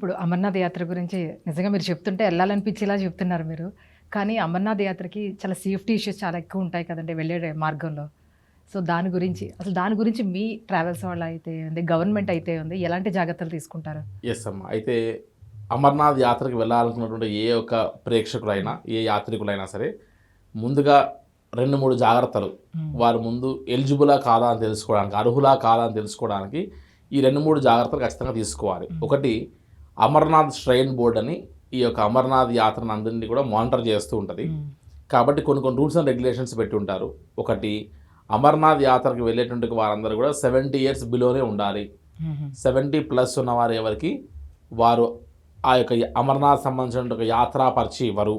ఇప్పుడు అమర్నాథ్ యాత్ర గురించి నిజంగా మీరు చెప్తుంటే వెళ్ళాలనిపించేలా చెప్తున్నారు మీరు. కానీ అమర్నాథ్ యాత్రకి చాలా సేఫ్టీ ఇష్యూస్ చాలా ఎక్కువ ఉంటాయి కదండి వెళ్ళే మార్గంలో. సో దాని గురించి అసలు దాని గురించి మీ ట్రావెల్స్ వాళ్ళు అయితే ఉంది గవర్నమెంట్ అయితే ఉంది ఎలాంటి జాగ్రత్తలు తీసుకుంటారు? ఎస్ అమ్మ. అయితే అమర్నాథ్ యాత్రకు వెళ్ళాలనుకున్నటువంటి ఏ ఒక్క ప్రేక్షకులైనా ఏ యాత్రికులైనా సరే ముందుగా రెండు మూడు జాగ్రత్తలు. వారు ముందు ఎలిజిబులా కాదా అని తెలుసుకోవడానికి అర్హులా కాదా అని తెలుసుకోవడానికి ఈ రెండు మూడు జాగ్రత్తలు ఖచ్చితంగా తీసుకోవాలి. ఒకటి అమర్నాథ్ శ్రైన్ బోర్డ్ అని ఈ యొక్క అమర్నాథ్ యాత్రను అందరినీ కూడా మానిటర్ చేస్తూ ఉంటుంది. కాబట్టి కొన్ని కొన్ని రూల్స్ అండ్ రెగ్యులేషన్స్ పెట్టి ఉంటారు. ఒకటి అమర్నాథ్ యాత్రకు వెళ్ళేటువంటి వారందరూ కూడా సెవెంటీ ఇయర్స్ బిలోనే ఉండాలి. సెవెంటీ ప్లస్ ఉన్న వారు ఎవరికి? వారు ఆ యొక్క అమర్నాథ్ సంబంధించిన ఒక యాత్రా పర్చి ఇవ్వరు.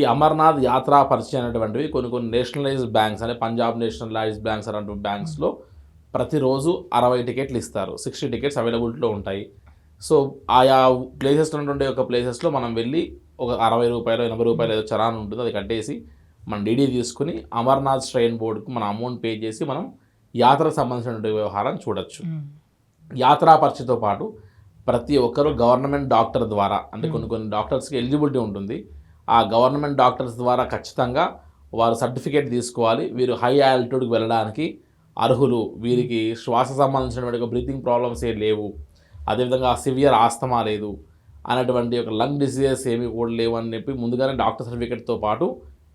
ఈ అమర్నాథ్ యాత్రా పర్చి అనేటువంటివి కొన్ని కొన్ని నేషనలైజ్డ్ బ్యాంక్స్ అంటే పంజాబ్ నేషనలైజ్డ్ బ్యాంక్స్ అనేటువంటి బ్యాంక్స్లో ప్రతిరోజు అరవై టికెట్లు ఇస్తారు. సిక్స్టీ టికెట్స్ అవైలబిలిటీలో ఉంటాయి. సో ఆయా ప్లేసెస్ ఉన్నటువంటి ఒక ప్లేసెస్లో మనం వెళ్ళి ఒక అరవై రూపాయలు ఎనభై రూపాయలు ఏదో చలాన్ ఉంటుంది అది కట్టేసి మన డీడీ తీసుకుని అమర్నాథ్ స్ట్రైన్ బోర్డుకు మన అమౌంట్ పే చేసి మనం యాత్రకు సంబంధించినటువంటి వ్యవహారం చూడొచ్చు. యాత్రా పరిచయతో పాటు ప్రతి ఒక్కరు గవర్నమెంట్ డాక్టర్ ద్వారా అంటే కొన్ని కొన్ని డాక్టర్స్కి ఎలిజిబిలిటీ ఉంటుంది. ఆ గవర్నమెంట్ డాక్టర్స్ ద్వారా ఖచ్చితంగా వారు సర్టిఫికేట్ తీసుకోవాలి. వీరు హై ఆల్టిట్యూడ్కి వెళ్ళడానికి అర్హులు. వీరికి శ్వాస సంబంధించినటువంటి బ్రీతింగ్ ప్రాబ్లమ్స్ ఏ లేవు. అదేవిధంగా సివియర్ ఆస్తమా లేదు అనేటువంటి ఒక లంగ్ డిసీజెస్ ఏమి కూడా లేవు అని చెప్పి ముందుగానే డాక్టర్ సర్టిఫికేట్తో పాటు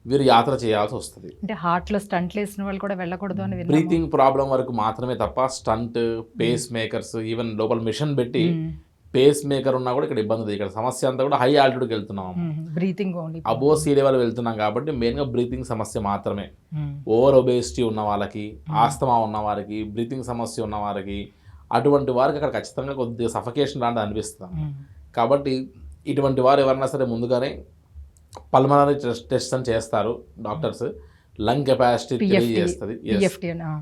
వీరు యాత్ర చేయాల్సి వస్తుంది అంటే హార్ట్లో స్టంట్లు వేసిన వాళ్ళు కూడా వెళ్ళకూడదు అని. బ్రీతింగ్ ప్రాబ్లం వరకు మాత్రమే తప్ప స్టంట్ పేస్ మేకర్స్ ఈవెన్ లోపల మిషన్ పెట్టి. పేస్ మేకర్ ఉన్నా కూడా ఇక్కడ ఇబ్బంది ఇక్కడ సమస్య అంతా కూడా హై ఆల్టిట్యూడ్కి వెళ్తున్నాం. Breathing only above sea level వెళ్తున్నాం కాబట్టి మెయిన్గా బ్రీతింగ్ సమస్య మాత్రమే. ఓవర్ ఒబేసిటీ ఉన్న వాళ్ళకి ఆస్తమా ఉన్న వారికి బ్రీతింగ్ సమస్య ఉన్న వారికి అటువంటి వారికి అక్కడ ఖచ్చితంగా కొద్దిగా సఫకేషన్ లాంటిది అనిపిస్తుంది. కాబట్టి ఇటువంటి వారు ఎవరన్నా సరే ముందుగానే పల్మనరీ టెస్ట్ టెస్ట్ అని చేస్తారు డాక్టర్స్ లంగ్ కెపాసిటీ. తెలియజేస్తుంది.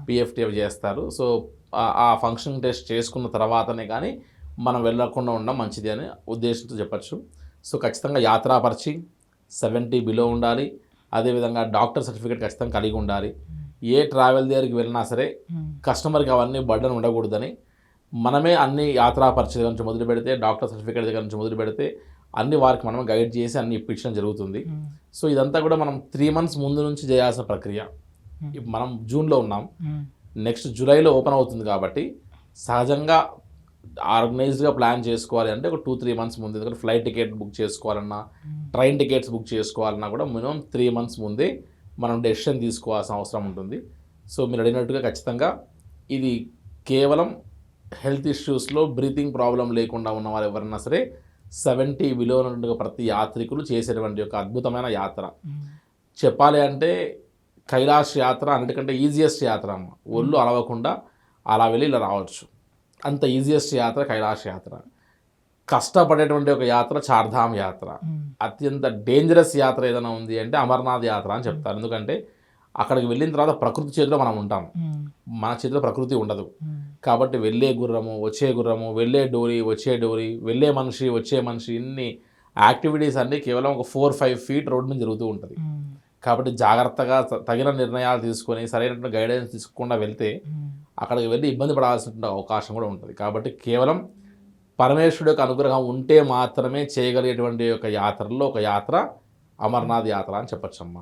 పిఎఫ్టీ అవి చేస్తారు సో ఆ- ఫంక్షన్ టెస్ట్ చేసుకున్న తర్వాతనే కానీ మనం వెళ్ళకుండా ఉండడం మంచిది అని ఉద్దేశంతో చెప్పచ్చు సో ఖచ్చితంగా యాత్రాపరిచి సెవెంటీ బిలో ఉండాలి అదేవిధంగా డాక్టర్ సర్టిఫికేట్ ఖచ్చితంగా కలిగి ఉండాలి ఏ ట్రావెల్ దగ్గరికి వెళ్ళినా సరే. కస్టమర్కి అవన్నీ బర్డన్ ఉండకూడదని మనమే అన్ని యాత్రా పరిచయం దగ్గర నుంచి మొదలు పెడితే డాక్టర్ సర్టిఫికేట్ దగ్గర నుంచి మొదలు పెడితే అన్ని వారికి మనం గైడ్ చేసి అన్ని ఇప్పించడం జరుగుతుంది. మ్మ్. సో ఇదంతా కూడా మనం త్రీ మంత్స్ ముందు నుంచి చేయాల్సిన ప్రక్రియ. ఇప్పుడు మనం జూన్లో ఉన్నాం. మ్మ్. నెక్స్ట్ జూలైలో ఓపెన్ అవుతుంది కాబట్టి సహజంగా ఆర్గనైజ్డ్గా ప్లాన్ చేసుకోవాలి అంటే ఒక టూ త్రీ మంత్స్ ముందు. ఎందుకంటే ఫ్లైట్ టికెట్ బుక్ చేసుకోవాలన్నా ట్రైన్ టికెట్స్ బుక్ చేసుకోవాలన్నా కూడా మినిమం త్రీ మంత్స్ ముందే మనం డెసిషన్ తీసుకోవాల్సిన అవసరం ఉంటుంది. సో మీరు అడిగినట్టుగా ఖచ్చితంగా ఇది కేవలం హెల్త్ ఇష్యూస్లో బ్రీతింగ్ ప్రాబ్లం లేకుండా ఉన్న వారు ఎవరన్నా సరే సెవెంటీ విలో ప్రతి యాత్రికులు చేసేటువంటి ఒక అద్భుతమైన యాత్ర. చెప్పాలి అంటే కైలాష్ యాత్ర అన్నిటికంటే ఈజియెస్ట్ యాత్ర అమ్మ. ఒళ్ళు అలవకుండా అలా వెళ్ళి ఇలా రావచ్చు. అంత ఈజియెస్ట్ యాత్ర కైలాష్ యాత్ర. కష్టపడేటువంటి ఒక యాత్ర చార్ధామ్ యాత్ర. అత్యంత డేంజరస్ యాత్ర ఏదైనా ఉంది అంటే అమర్నాథ్ యాత్ర అని చెప్తారు. ఎందుకంటే అక్కడికి వెళ్ళిన తర్వాత ప్రకృతి చేతిలో మనం ఉంటాం. మన చేతిలో ప్రకృతి ఉండదు. కాబట్టి వెళ్ళే గుర్రము వచ్చే గుర్రము వెళ్ళే డోరీ వచ్చే డోరీ వెళ్ళే మనిషి వచ్చే మనిషి ఇన్ని యాక్టివిటీస్ అన్నీ కేవలం ఒక ఫోర్ ఫైవ్ ఫీట్ రోడ్ మీద జరుగుతూ ఉంటుంది. కాబట్టి జాగ్రత్తగా తగిన నిర్ణయాలు తీసుకొని సరైనటువంటి గైడెన్స్ తీసుకోకుండా వెళ్తే. అక్కడికి వెళ్ళి ఇబ్బంది పడాల్సిన అవకాశం కూడా ఉంటుంది కాబట్టి కేవలం పరమేశ్వరుడు యొక్క అనుగ్రహం ఉంటే మాత్రమే చేయగలిగేటువంటి ఒక యాత్రలో ఒక యాత్ర అమర్నాథ్ యాత్ర అని చెప్పొచ్చమ్మా